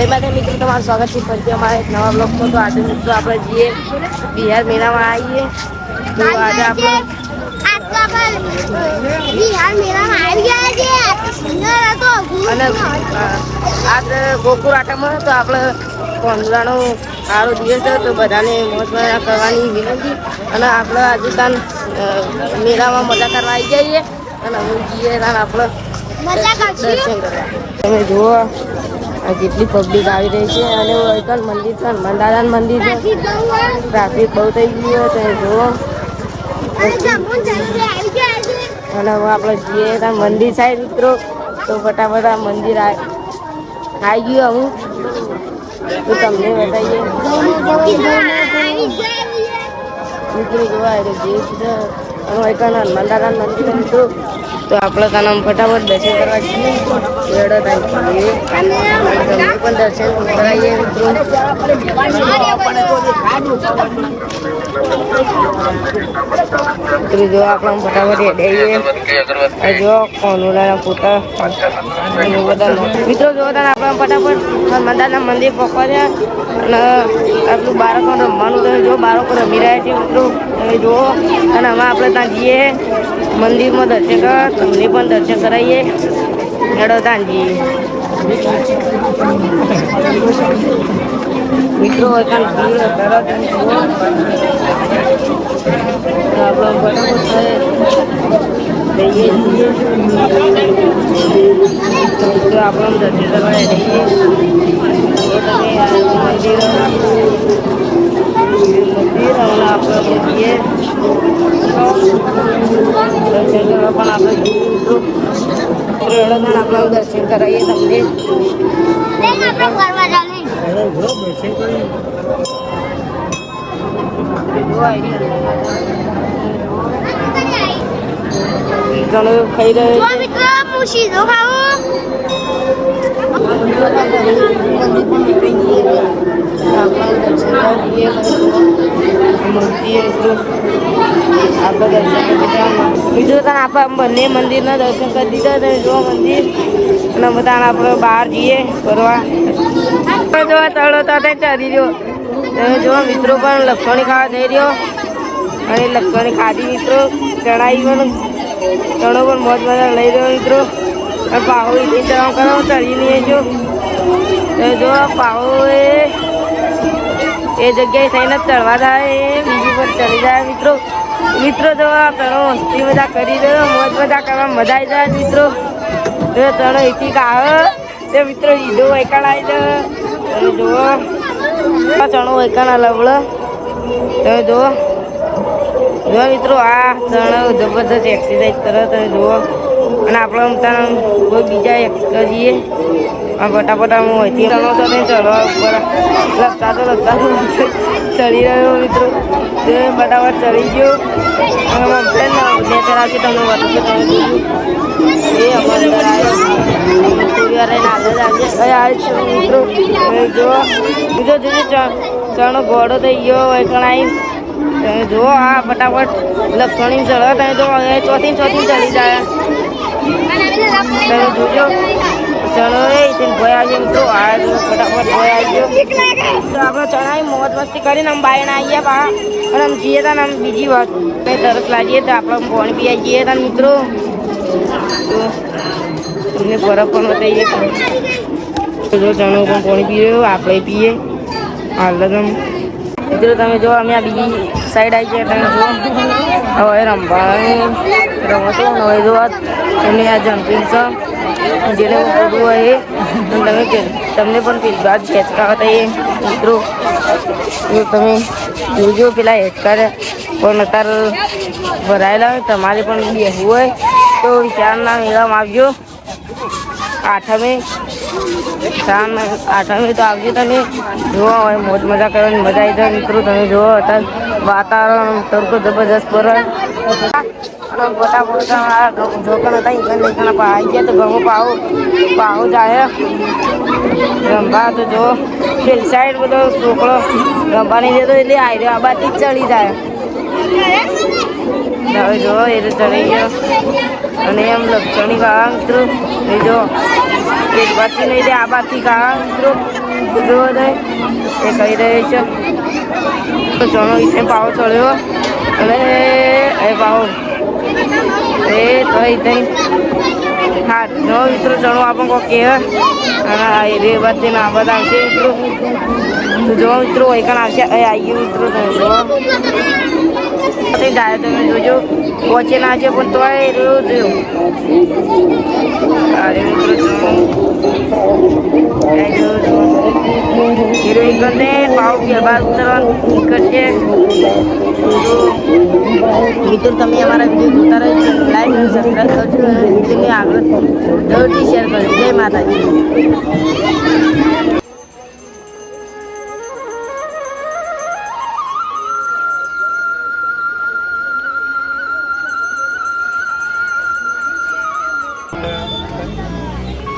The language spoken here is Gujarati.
જય માતા મિત્રો તમારું સ્વાગત છે ફરીથી અમારા એક નવા બ્લોગ તો આજે મિત્રો આપણે જઈએ બિહાર મેળામાં આવીએ. તો આજે આપણે અને ગોકુળ આટામાં તો આપણે કોંદરાનો સારો દિવસ છે તો બધાને મોજ મજા કરવાની વિનંતી. અને આપણે આજે તાન મેળામાં મજા કરવા આવી જઈએ. અને અમે જઈએ તાન આપણે દર્શન કરવા. તમે જુઓ. આ કેટલી પબ્લિક આવી રહી છે અને વૈકલ મંદિર છે મંદારાન મંદિર છે. ટ્રાફિક બહુ થઈ ગયું હોય તો જુઓ. અને હવે આપણે જઈએ ત્યાં મંદિર સાઈડ મિત્રો તો ફટાફટ આ મંદિર આવી ગયું હું તો તમને બતાવીએ. મિત્રો જોવા એટલે જે છે વૈકલ મંદારાન મંદિર મિત્રો. તો આપણે ત્યાં ફટાફટ દર્શન કરવા જઈએ. પણ દર્શન કરાવીએ મિત્રો. આપણે ફટાફટ હેડાઈએ જો કોનુલાના ફોટા. બધા મિત્રો જો તને આપણે ફટાફટ મંદારના મંદિર પહોંચ્યા અને આટલું બાળકો રમવાનું તો જો બાળકો રમી રહ્યા છે મિત્રો. તમે જુઓ. અને હવે આપણે ત્યાં જઈએ. મંદિરમાં દર્શન કરવા, તમને પણ દર્શન કરાવીએ. હેડો જઈએ મિત્રો આપણે દર્શન કરવા જઈએ. મંદિર મંદિર અને આપણે જઈએ પણ આપણે જઈએ તો આપણે દર્શન કરાવીએ તમને. ઘણું ખાઈ રહ્યો બીજું તો આપણે બંને મંદિરના દર્શન કરી દીધા તમે જો મંદિર. અને બધા આપણે બહાર જઈએ ફરવા. જો તળો તો ચડી રહ્યો. તમે જો મિત્રો પણ લક્ષ્મણી ખાવા જઈ રહ્યો. અને લક્ષ્મણી ખાધી મિત્રો ચડાવી પણ, ચણો પણ મોજ મજા લઈ રહ્યો મિત્રો. અને પાહો એથી ચડાવ કરો ચડી નહીં જો. જો પાહો એ એ જગ્યાએ થઈને ચડવા જાય, એ બીજી પર ચડી જાય. મિત્રો મિત્રો આ ચણો મસ્તી બધા કરી દો મોજ મજા કરવા મજા આવી જાય, મિત્રો. જો ચણો એથી આવે તે મિત્રો, ઈડો વૈકાણ આવી જાય તમે જુઓ. ચણો વૈકાણ લવડો. તમે જુઓ. જો મિત્રો, આ ચણો જબરદસ્ત એક્સરસાઇઝ કરો તમે જુઓ. અને આપણે આમ ત્યાં કોઈ બીજા એક કરીએ ફટાફટ આમ હોયથી ચણો તો નહીં ચડવા ઉપર. લપતા તો લપતા ચડી રહ્યો મિત્રો. તે ફટાફટ ચડી ગયો. અને પ્લેન નેચર આવશે તમને બતાવશે તમે જોજો. એ અમારે અંદર આવ્યો થોડી વાર આગળ આવશે આવે મિત્રો. જુઓ. બીજો જોજો ચણો ઘોડો થઈ ગયો આવી તમે જુઓ આ ફટાફટ લક્ષણી ચડવા. તમે જો ચોથી ચોથી ચડી જાય. તમે જોજો ચણો એ છે ભય આવી મિત્રો આ જો ફટાફટ ભય આવી ગયો તો આપણે ચણાઈ મોજ મસ્તી કરીને આમ બાયણ આવીએ પા અને આમ જઈએ તા આમ બીજી વાત કંઈ તરસ લાગીએ તો આપણે પાણી પી જઈએ તા મિત્રો તો તમને ફરક પણ બતાવીએ તો જો ચણો પણ પાણી પીએ આપણે પીએ હાલ મિત્રો તમે જો અમે આ બીજી સાઈડ આવી ગયા, તમે જો હવે રમવાની. રમતો હવે જો આ જમ્પિંગ છે. જેને કૂદવું હોય તમે તમને પણ પેલી હેચકા હતા એ મિત્રો. તમે જોજો પેલા હેચકા પણ અત્યારે ભરાયેલા હોય, તમારે પણ બેસવું હોય. તો વિચારના મેળામાં આવજો. આઠમે. શામ આઠમે તો આવજો તમે. જોવા હોય, મોજ મજા કરવાની મજા આવી જાય. મિત્રો, તમે જોવો હતા વાતાવરણ તડકો જબરજસ્ત પડે ફોટા ફોટા જોકન હતા ઘર લેખના પા આવી ગયા તો ઘઉં પાવો પાવો જાય રંભા તો જો, પેલ સાઈડ બધો છોકરો રંભાની જતો એટલે આવી રહ્યો, આ બાજુ ચડી જાય. હવે જો, એ તો ચડી ગયો. અને એમ લક્ષણી મિત્રો એ જો, એક બાકી નહીં દે, આ બાકી કા મિત્રો જો એ કહી રહ્યો છે. તો ચણો ઇथे પાવો ચડ્યો. અને એ પાવો એ તો ઇथे હા, જો મિત્રો જણો આપણને કોઈ કહે. અને એ બાજુ ના બધા આવશે મિત્રો. તો જો મિત્રો, એકણ આવશે. એ આવી ગયું મિત્રો, તમે જો તે ગાયો તમે જોજો. પહોંચે ના છે પણ તો એ રહ્યો થયો અરે મિત્રો જો. એ જો જો. હીરો એકંદે પાવ બાર ઉતરવાનું તો મિત્રો, તમે અમારા વીડિયો જોતા રહેજો. લાઈક સબસ્ક્રાઈબ કરજો અને આગળ જરૂરથી શેર કરજો. જય માતાજી. あり。